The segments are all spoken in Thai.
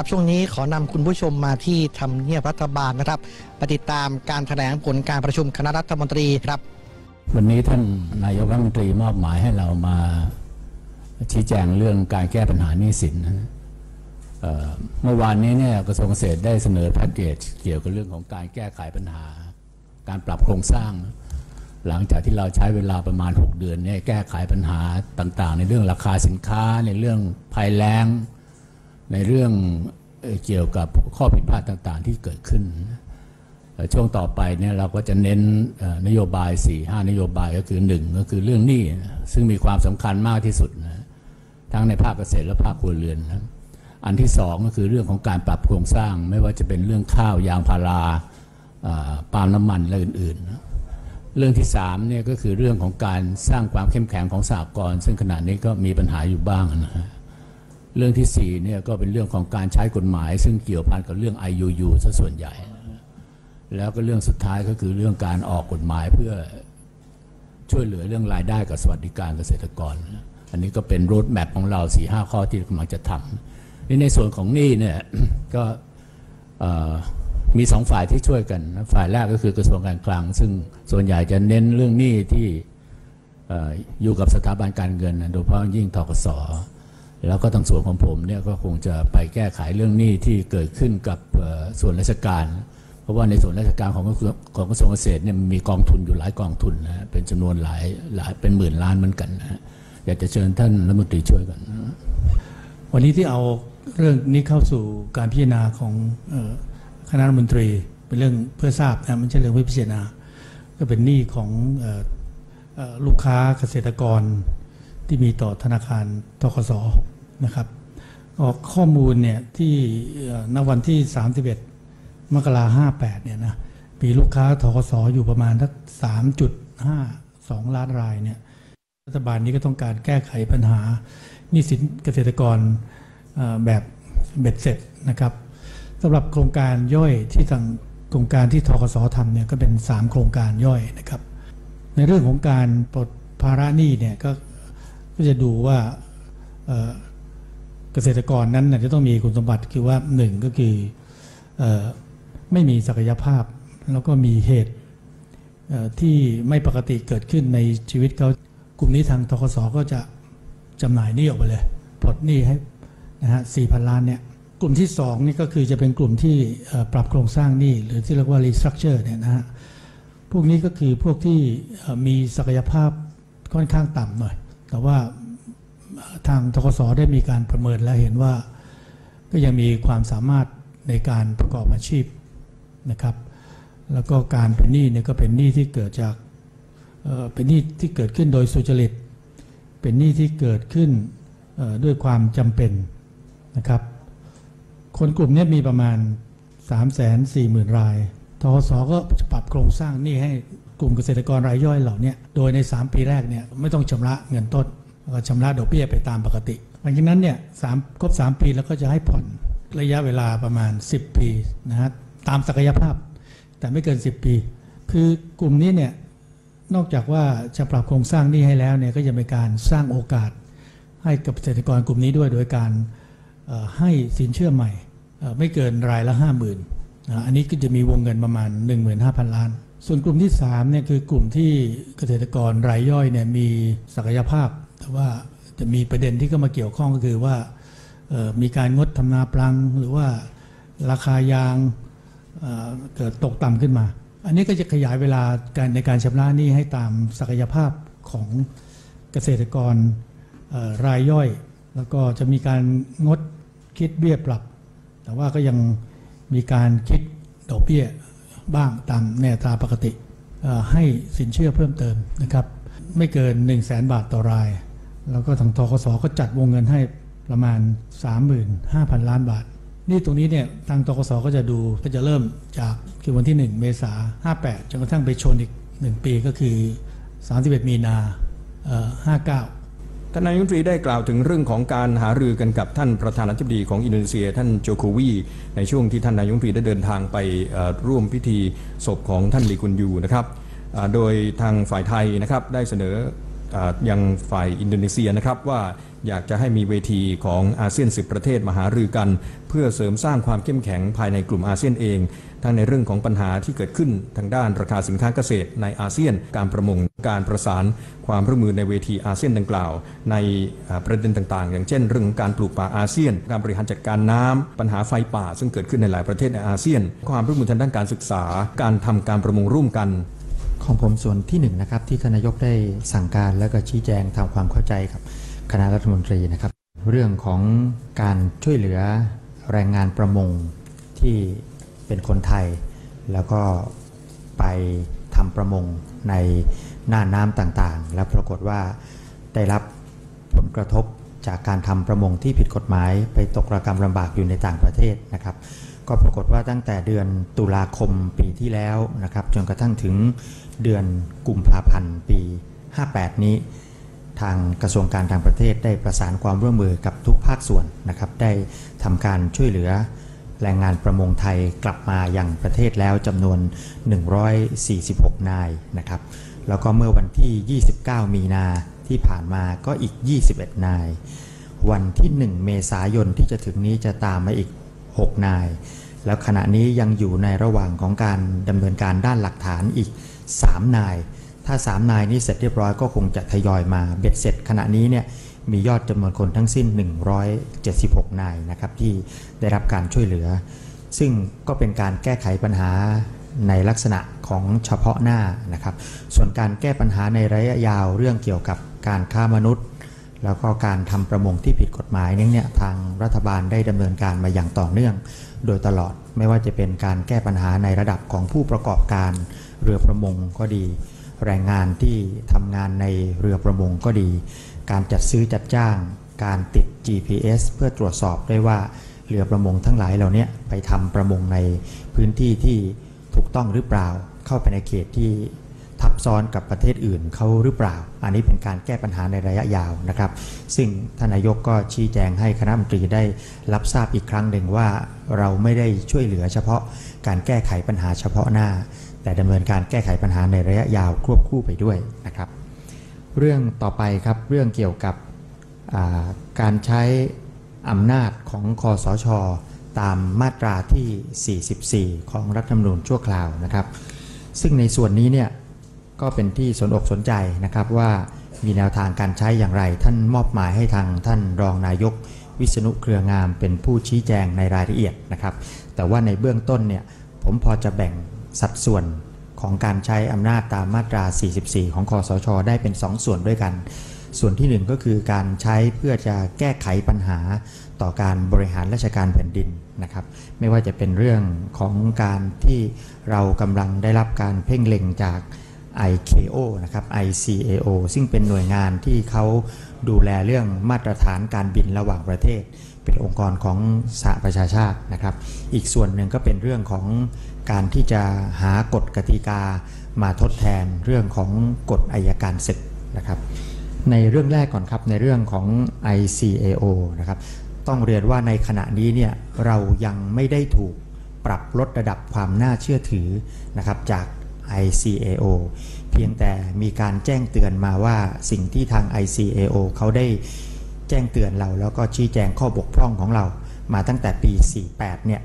ครับช่วงนี้ขอนำคุณผู้ชมมาที่ทำเนียบรัฐบาลนะครับปติดตามการแถลงผลการประชุมคณะรัฐมนตรีครับ วันนี้ท่านนายกรัฐมนตรีมอบหมายให้เรามาชี้แจงเรื่องการแก้ปัญหาหนี้สินนะเอ่อเมื่อวานนี้เนี่ยกระทรวงเกษตรได้เสนอแพ็กเกจเกี่ยวกับเรื่องของการแก้ไขปัญหา การปรับโครงสร้าง หลังจากที่เราใช้เวลาประมาณ 6 เดือนเนี่ยแก้ไขปัญหาต่างๆ ในเรื่องราคาสินค้าในเรื่องภัยแล้ง ในเรื่องเกี่ยวกับข้อผิดพลาดต่างๆ ที่เกิดขึ้น ช่วงต่อไปเนี่ยเราก็จะเน้นนโยบาย 4 5 นโยบายก็คือ 1 ก็คือเรื่องหนี้ซึ่งมีความสำคัญมากที่สุดนะทั้งในภาคเกษตรและภาคครัวเรือนนะอันที่ 2 ก็คือเรื่องของการปรับโครงสร้าง ไม่ว่าจะเป็นเรื่องข้าวยางพาราปาล์มน้ำมันและอื่นๆ เรื่องที่3เนี่ยก็คือเรื่องของการสร้างความเข้มแข็งของสหกรณ์ซึ่งขณะนี้ก็มีปัญหาอยู่บ้างนะฮะ เรื่องที่4เนี่ยก็เป็นเรื่องของการใช้กฎหมาย ซึ่งเกี่ยวพันกับเรื่อง IUU ซะส่วนใหญ่ แล้วก็เรื่องสุดท้ายก็คือเรื่องการออกกฎหมายเพื่อช่วยเหลือเรื่องรายได้กับสวัสดิการเกษตรกร อันนี้ก็เป็นรูทแมพของเรา4ีหข้อที่กำลังจะทำนี่ในส่วนของหนี้เนี่ยก็มีสองฝ่ายที่ช่วยกัน ฝ่ายแรกก็คือกระทรวงการคลัง ซึ่งส่วนใหญ่จะเน้นเรื่องหนี้ที่อยู่กับสถาบันการเงิน โดยเฉพาะยิ่งทกส แล้วก็ทางส่วนของผมเนี่ยก็คงจะไปแก้ไขเรื่องหนี้ที่เกิดขึ้นกับส่วนราชการ เพราะว่าในส่วนราชการของกระทรวงของกระทรวงเกษตรเนี่ยมีกองทุนอยู่หลายกองทุนนะเป็นจำนวนหลายหลายเป็นหมื่นล้านเหมือนกันนะอยากจะเชิญท่านรัฐมนตรีช่วยกันวันนี้ที่เอาเรื่องนี้เข้าสู่การพิจารณาของคณะรัฐมนตรีเป็นเรื่องเพื่อทราบนะไม่ใช่เรื่องไว้พิจารณา ก็เป็นหนี้ของออลูกค้าเกษตรกร ที่มีต่อธนาคารทกสนะครับออกข้อมูลเนี่ยที่ณวันที่ 31 มกราห้าแปดเนี่ยนะมีลูกค้าทกสอยู่ประมาณทัก3.52ล้านรายเนี่ยรัฐบาลนี้ก็ต้องการแก้ไขปัญหาหนี้สินเกษตรกรแบบเบ็ดเสร็จนะครับสำหรับโครงการย่อยที่ทางโครงการที่ทกสทำเนี่ยก็เป็น 3 โครงการย่อยนะครับ ในเรื่องของการปลดภาระหนี้เนี่ยก็ ก็จะดูว่าเกษตรกรนั้นจะต้องมีคุณสมบัติคือว่าหนึ่งก็คือไม่มีศักยภาพ แล้วก็มีเหตุที่ไม่ปกติเกิดขึ้นในชีวิตเขากลุ่มนี้ทางทกสก็จะจำหน่ายหนี้ออกไปเลยปลดหนี้ให้นะฮะสี่พันล้านเนี่ยกลุ่มที่สองนี่ก็คือจะเป็นกลุ่มที่ปรับโครงสร้างหนี้หรือที่เรียกว่า restructure เนี่ยนะฮะพวกนี้ก็คือพวกที่มีศักยภาพค่อนข้างต่ำหน่อย แต่ว่าทางทกสได้มีการประเมินและเห็นว่า ก็ยังมีความสามารถในการประกอบอาชีพนะครับ แล้วก็การเป็นหนี้เนี่ยก็เป็นหนี้ที่เกิดจากเป็นหนี้ที่เกิดขึ้นโดยสุจริต เป็นหนี้ที่เกิดขึ้นด้วยความจำเป็นนะครับ คนกลุ่มนี้มีประมาณ 3 4 0 0 0 0 รายทกสก็จะปรับโครงสร้างหนี้ให้ กลุ่มเกษตรกรรายย่อยเหล่านี้โดยใน 3 ปีแรกเนี่ยไม่ต้องชำระเงินต้นก็ชำระดอกเบี้ยไปตามปกติหลังจากนั้นเนี่ยสามครบ 3 ปีแล้วก็จะให้ผ่อนระยะเวลาประมาณ 10 ปีนะฮะตามศักยภาพ แต่ไม่เกิน 10 ปี คือกลุ่มนี้เนี่ยนอกจากว่าจะปรับโครงสร้างหนี้ให้แล้วเนี่ยก็จะเป็นการสร้างโอกาส ให้กับเกษตรกรกลุ่มนี้ด้วย โดยการให้สินเชื่อใหม่ไม่เกินรายละ 5 0,000นอันนี้ก็จะมีวงเงินประมาณ 15,000 ล้าน ส่วนกลุ่มที่3เนี่ยคือกลุ่มที่เกษตรกรรายย่อยเนี่ยมีศักยภาพ แต่ว่าจะมีประเด็นที่เข้ามาเกี่ยวข้องก็คือว่ามีการงดทำนาปลังหรือว่าราคายางเเกิดตกต่ำขึ้นมา อันนี้ก็จะขยายเวลาการในการชำระหนี้ให้ตามศักยภาพของเกษตรกรรายย่อย แล้วก็จะมีการงดคิดเบี้ยปรับ แต่ว่าก็ยังมีการคิดดอกเบี้ย บ้างตามแนวตาปกติให้สินเชื่อเพิ่มเติมนะครับ ไม่เกิน 1 0 0 0 0แบาทต่อราย แล้วก็ทางทกสก็จัดวงเงินให้ประมาณ 35,000 ล้านบาท นี่ตรงนี้เนี่ยทางตกสก็จะดูก็จะเริ่มจากคือวันที่ 1 เมษา58จนกระทั่งไปชนอีก 1 ปีก็คือ 31 มีนา 59 ท่านนายกรัฐมนตรีได้กล่าวถึงเรื่องของการหารือกันกับท่านประธานาธิบดีของอินโดนีเซีย ท่านโจโควี ในช่วงที่ท่านนายกรัฐมนตรีได้เดินทางไปร่วมพิธีศพของท่านลีกุนยูนะครับโดยทางฝ่ายไทยนะครับได้เสนออ่ายังฝ่ายอินโดนีเซียนะครับว่าอยากจะให้มีเวทีของอาเซียน 10 ประเทศมาหารือกัน เพื่อเสริมสร้างความเข้มแข็งภายในกลุ่มอาเซียนเอง ทั้งในเรื่องของปัญหาที่เกิดขึ้นทางด้านราคาสินค้าเกษตรในอาเซียน การประมง การประสาน ความร่วมมือในเวทีอาเซียนดังกล่าว ในประเด็นต่างๆ อย่างเช่น เรื่องของการปลูกป่าอาเซียน การบริหารจัดการน้ำปัญหาไฟป่า ซึ่งเกิดขึ้นในหลายประเทศในอาเซียน ความร่วมมือทางด้านการศึกษา การทำการประมงร่วมกันของผมส่วนที่หนึ่งนะครับที่ทนายกได้สั่งการแล้วก็ชี้แจงทำความเข้าใจกับคณะรัฐมนตรีนะครับ เรื่องของการช่วยเหลือแรงงานประมงที่ เป็นคนไทย แล้วก็ไปทำประมงในน่านน้ำต่างๆ แล้วปรากฏว่าได้รับผลกระทบจากการทำประมงที่ผิดกฎหมาย ไปตกระกรรมลำบากอยู่ในต่างประเทศนะครับ ก็ปรากฏว่าตั้งแต่เดือนตุลาคมปีที่แล้วนะครับ จนกระทั่งถึงเดือนกุมภาพันธ์ปี 58 นี้ ทางกระทรวงการต่างประเทศได้ประสานความร่วมมือกับทุกภาคส่วนนะครับ ได้ทำการช่วยเหลือ แรงงานประมงไทยกลับมาอยังประเทศแล้วจำนวน 146 นายนะครับ แล้วก็เมื่อวันที่ 29 มีนาที่ผ่านมาก็อีก 21 นาย วันที่ 1 เมษายนที่จะถึงนี้จะตามมาอีก 6 นาย แล้วขณะนี้ยังอยู่ในระหว่างของการดำเนินการด้านหลักฐานอีก 3 นาย ถ้า 3 นายนี้เสร็จเรียบร้อยก็คงจะทยอยมาเบ็ดเสร็จขณะนี้เนี่ยมียอดจำนวนคนทั้งสิ้น 176 นายนะครับที่ได้รับการช่วยเหลือ ซึ่งก็เป็นการแก้ไขปัญหาในลักษณะของเฉพาะหน้านะครับ ส่วนการแก้ปัญหาในระยะยาวเรื่องเกี่ยวกับการค้ามนุษย์ แล้วก็การทำประมงที่ผิดกฎหมายเนี่ยทางรัฐบาลได้ดำเนินการมาอย่างต่อเนื่อง โดยตลอดไม่ว่าจะเป็นการแก้ปัญหาในระดับของผู้ประกอบการเรือประมงก็ดี แรงงานที่ทำงานในเรือประมงก็ดี การจัดซื้อจัดจ้าง การติด GPS เพื่อตรวจสอบได้ว่าเรือประมงทั้งหลายเหล่านี้ไปทำประมงในพื้นที่ที่ถูกต้องหรือเปล่า เข้าไปในเขตที่ทับซ้อนกับประเทศอื่นเขาหรือเปล่า อันนี้เป็นการแก้ปัญหาในระยะยาวนะครับ ซึ่งท่านนายกก็ชี้แจงให้คณะมนตรีได้รับทราบอีกครั้งหนึ่งว่า เราไม่ได้ช่วยเหลือเฉพาะการแก้ไขปัญหาเฉพาะหน้า แต่ดำเนินการแก้ไขปัญหาในระยะยาวควบคู่ไปด้วยนะครับ เรื่องต่อไปครับเรื่องเกี่ยวกับาการใช้อำนาจของคอสช ตามมาตราที่ 44 ของรัฐธรรมนูญชั่วคราวนะครับ ซึ่งในส่วนนี้เนี่ยก็เป็นที่สนอกสนใจนะครับว่ามีแนวทางการใช้อย่างไร ท่านมอบหมายให้ทางท่านรองนายกวิษณุเครืองามเป็นผู้ชี้แจงในรายละเอียดนะครับ แต่ว่าในเบื้องต้นเนี่ยผมพอจะแบ่ง สัดส่วนของการใช้อำนาจตามมาตรา 44 ของคอสช ได้เป็น 2 ส่วนด้วยกัน ส่วนที่ 1 ก็คือการใช้เพื่อจะแก้ไขปัญหาต่อการบริหารราชการแผ่นดินนะครับ ไม่ว่าจะเป็นเรื่องของการที่เรากำลังได้รับการเพ่งเล็งจาก ICAO นะครับ ICAO ซึ่งเป็นหน่วยงานที่เขาดูแลเรื่องมาตรฐานการบินระหว่างประเทศ เป็นองค์กรของสหประชาชาตินะครับ อีกส่วนหนึ่งก็เป็นเรื่องของ การที่จะหากฎกติกามาทดแทนเรื่องของกฎอายการศึกนะครับ ในเรื่องแรกก่อนครับในเรื่องของ ICAO นะครับต้องเรียนว่าในขณะนี้เนี่ยเรายังไม่ได้ถูกปรับลดระดับความน่าเชื่อถือนะครับจาก ICAO เพียงแต่มีการแจ้งเตือนมาว่าสิ่งที่ทาง ICAO เขาได้แจ้งเตือนเราแล้วก็ชี้แจงข้อบกพร่องของเรา มาตั้งแต่ปี 48 เนี่ย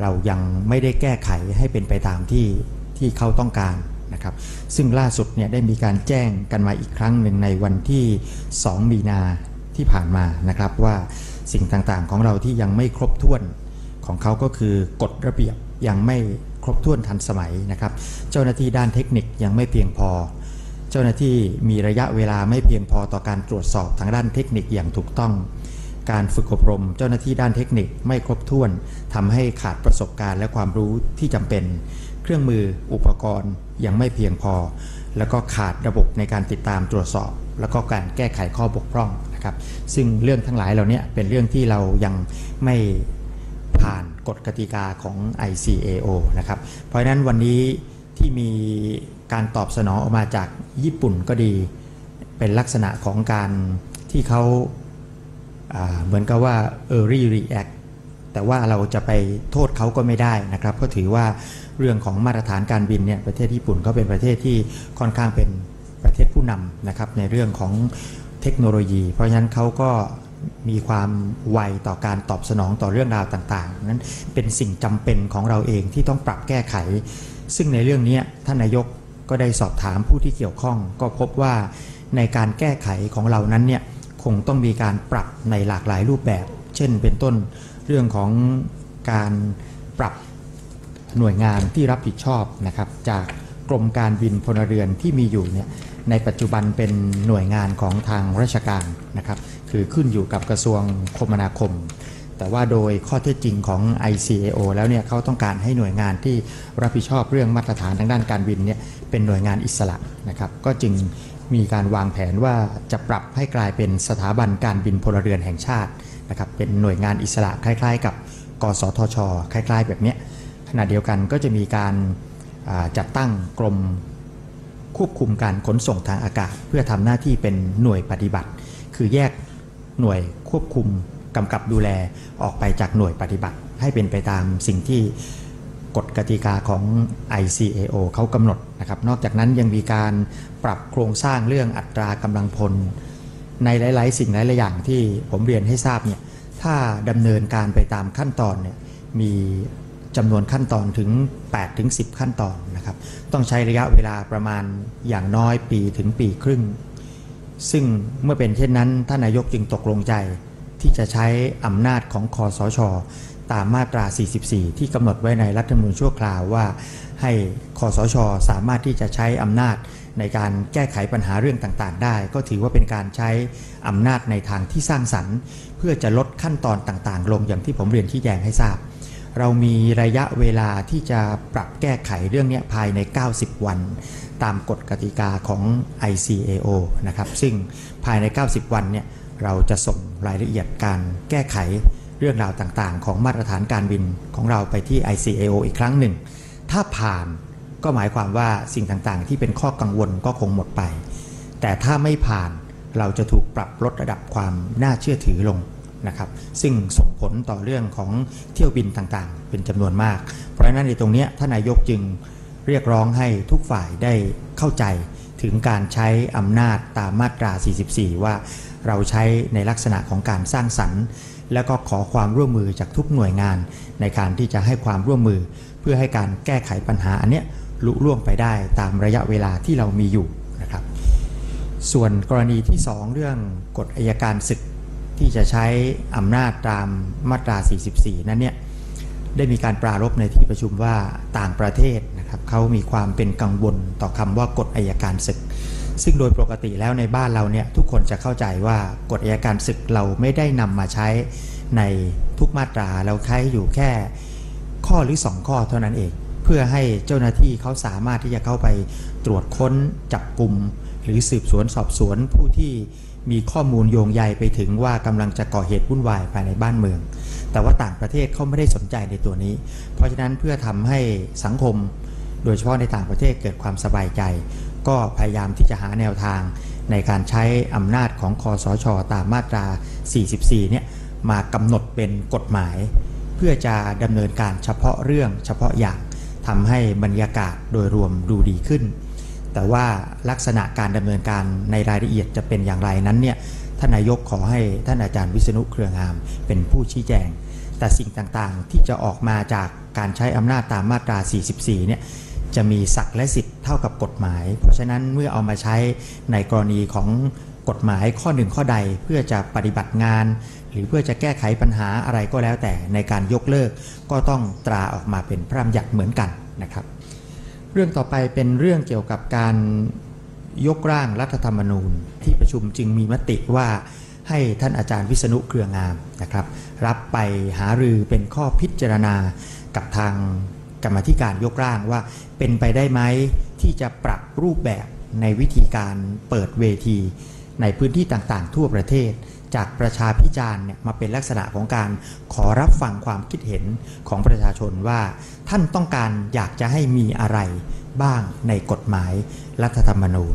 เรายังไม่ได้แก้ไขให้เป็นไปตามที่ที่เขาต้องการนะครับซึ่งล่าสุดเนี่ยได้มีการแจ้งกันมาอีกครั้งหนึ่งในวันที่ 2 มีนาที่ผ่านมานะครับว่าสิ่งต่างๆของเราที่ยังไม่ครบถ้วนของเขาก็คือกฎระเบียบยังไม่ครบถ้วนทันสมัยนะครับ เจ้าหน้าที่ด้านเทคนิคยังไม่เพียงพอ เจ้าหน้าที่มีระยะเวลาไม่เพียงพอต่อการตรวจสอบทางด้านเทคนิคอย่างถูกต้อง การฝึกอบรม เจ้าหน้าที่ด้านเทคนิคไม่ครบถ้วนทำให้ขาดประสบการณ์และความรู้ที่จำเป็น เครื่องมืออุปกรณ์ยังไม่เพียงพอ แล้วก็ขาดระบบในการติดตามตรวจสอบ แล้วก็การแก้ไขข้อบกพร่องนะครับซึ่งเรื่องทั้งหลายเหล่านี้เป็นเรื่องที่เรายังไม่ผ่านกฎกติกาของ ICAO นะครับเพราะฉะนั้นวันนี้ที่มีการตอบสนองออกมาจากญี่ปุ่นก็ดี เป็นลักษณะของการที่เขา เหมือนกับว่า early react แต่ว่าเราจะไปโทษเขาก็ไม่ได้นะครับก็ถือว่าเรื่องของมาตรฐานการบินเนี่ยประเทศญี่ปุ่นก็เป็นประเทศที่ค่อนข้างเป็นประเทศผู้นำนะครับในเรื่องของเทคโนโลยี เพราะฉะนั้นเขาก็มีความไวต่อการตอบสนองต่อเรื่องราวต่างๆ นั้นเป็นสิ่งจำเป็นของเราเองที่ต้องปรับแก้ไข ซึ่งในเรื่องนี้ท่านนายกก็ได้สอบถามผู้ที่เกี่ยวข้อง ก็พบว่าในการแก้ไขของเรานั้นเนี่ย คงต้องมีการปรับในหลากหลายรูปแบบ เช่นเป็นต้นเรื่องของการปรับหน่วยงานที่รับผิดชอบนะครับ จากกรมการบินพลเรือนที่มีอยู่เนี่ยในปัจจุบันเป็นหน่วยงานของทางราชการนะครับ คือขึ้นอยู่กับกระทรวงคมนาคม แต่ว่าโดยข้อเท็จจริงของ ICAO แล้วเนี่ยเขาต้องการให้หน่วยงานที่รับผิดชอบเรื่องมาตรฐานทางด้านการบินเนี่ยเป็นหน่วยงานอิสระนะครับ ก็จึง มีการวางแผนว่าจะปรับให้กลายเป็นสถาบันการบินพลเรือนแห่งชาตินะครับเป็นหน่วยงานอิสระคล้ายๆ กับกสทช คล้าย ๆ แบบเนี้ยขณะเดียวกันก็จะมีการจัดตั้งกรมควบคุมการขนส่งทางอากาศ เพื่อทำหน้าที่เป็นหน่วยปฏิบัติ คือแยกหน่วยควบคุมกำกับดูแลออกไปจากหน่วยปฏิบัติ ให้เป็นไปตามสิ่งที่ กฎกติกาของ ICAO เขากำหนดนะครับ นอกจากนั้นยังมีการปรับโครงสร้างเรื่องอัตรากำลังพล ในหลาย ๆ สิ่งหลาย ๆ อย่างที่ผมเรียนให้ทราบเนี่ย ถ้าดำเนินการไปตามขั้นตอนเนี่ยมีจำนวนขั้นตอนถึง 8 ถึง 10 ขั้นตอนนะครับ ต้องใช้ระยะเวลาประมาณอย่างน้อยปีถึงปีครึ่ง ซึ่งเมื่อเป็นเช่นนั้นท่านนายกจึงตกลงใจที่จะใช้อำนาจของคอสช ตามมาตรา 44 ที่กำหนดไว้ในรัฐธรรมนูญชั่วคราวว่าให้คอสช สามารถที่จะใช้อำนาจในการแก้ไขปัญหาเรื่องต่างๆ ได้ ก็ถือว่าเป็นการใช้อำนาจในทางที่สร้างสรรค์ เพื่อจะลดขั้นตอนต่างๆ ลงอย่างที่ผมเรียนชี้แจงให้ทราบ เรามีระยะเวลาที่จะปรับแก้ไขเรื่องนี้ภายใน 90 วัน ตามกฎกติกาของ ICAO นะครับซึ่งภายใน 90 วันเนี่ยเราจะส่งรายละเอียดการแก้ไข รื่องราวต่างๆ ของมาตรฐานการบินของเราไปที่ ICAO อีกครั้งหนึ่ง ถ้าผ่านก็หมายความว่าสิ่งต่างๆ ที่เป็นข้อกังวลก็คงหมดไป แต่ถ้าไม่ผ่านเราจะถูกปรับลดระดับความน่าเชื่อถือลงนะครับ ซึ่งส่งผลต่อเรื่องของเที่ยวบินต่างๆ เป็นจำนวนมาก เพราะฉะนั้นในตรงนี้ท่านนายกจึงเรียกร้องให้ทุกฝ่ายได้เข้าใจถึงการใช้อำนาจตามมาตรา 44 ว่าเราใช้ในลักษณะของการสร้างสรรค์ แล้วก็ขอความร่วมมือจากทุกหน่วยงาน ในการที่จะให้ความร่วมมือ เพื่อให้การแก้ไขปัญหาอันเนี้ยลุล่วงไปได้ตามระยะเวลาที่เรามีอยู่นะครับ ส่วนกรณีที่ 2 เรื่องกฎอายการศึกที่จะใช้อำนาจตามมาตรา 44 นั้นเนี่ยได้มีการปรารภในที่ประชุมว่าต่างประเทศนะครับเขามีความเป็นกังวลต่อคำว่ากฎอายการศึก ซึ่งโดยปกติแล้วในบ้านเราเนี่ยทุกคนจะเข้าใจว่ากฎอายการศึกเราไม่ได้นำมาใช้ในทุกมาตราเราใช้อยู่แค่ข้อหรือ 2 ข้อเท่านั้นเอง เพื่อให้เจ้าหน้าที่เขาสามารถที่จะเข้าไปตรวจค้นจับกลุ่มหรือสืบสวนสอบสวนผู้ที่มีข้อมูลโยงใยไปถึงว่ากำลังจะก่อเหตุวุ่นวายภายในบ้านเมือง แต่ว่าต่างประเทศเขาไม่ได้สนใจในตัวนี้ เพราะฉะนั้นเพื่อทำให้สังคม โดยเฉพาะในต่างประเทศเกิดความสบายใจ ก็พยายามที่จะหาแนวทาง ในการใช้อำนาจของคอสช ตามมาตรา 44 เนี่ยมากำหนดเป็นกฎหมาย เพื่อจะดำเนินการเฉพาะเรื่องเฉพาะอย่างทำให้บรรยากาศโดยรวมดูดีขึ้น แต่ว่าลักษณะการดำเนินการในรายละเอียดจะเป็นอย่างไรนั้นเนี่ยท่านนายกขอให้ท่านอาจารย์วิษณุเครืองาม เป็นผู้ชี้แจง แต่สิ่งต่างๆที่จะออกมาจากการใช้อำนาจตามมาตรา 44 เนี่ย จะมีศักย์และสิทธิ์เท่ากับกฎหมาย เพราะฉะนั้นเมื่อเอามาใช้ในกรณีของกฎหมายข้อหนึ่งข้อใดเพื่อจะปฏิบัติงาน หรือเพื่อจะแก้ไขปัญหาอะไรก็แล้วแต่ในการยกเลิก ก็ต้องตราออกมาเป็นพระราชบัญญัติเหมือนกันนะครับ เรื่องต่อไปเป็นเรื่องเกี่ยวกับการยกร่างรัฐธรรมนูญ ที่ประชุมจึงมีมติว่าให้ท่านอาจารย์วิษณุเครืองามนะครับ รับไปหารือเป็นข้อพิจารณากับทาง กรรมาธิการยกร่างว่า เป็นไปได้ไหมที่จะปรับรูปแบบในวิธีการเปิดเวที ในพื้นที่ต่างๆ ทั่วประเทศ จากประชาพิจารณ์เนี่ยมาเป็นลักษณะของการขอรับฟังความคิดเห็นของประชาชนว่า ท่านต้องการอยากจะให้มีอะไรบ้างในกฎหมายรัฐธรรมนูญ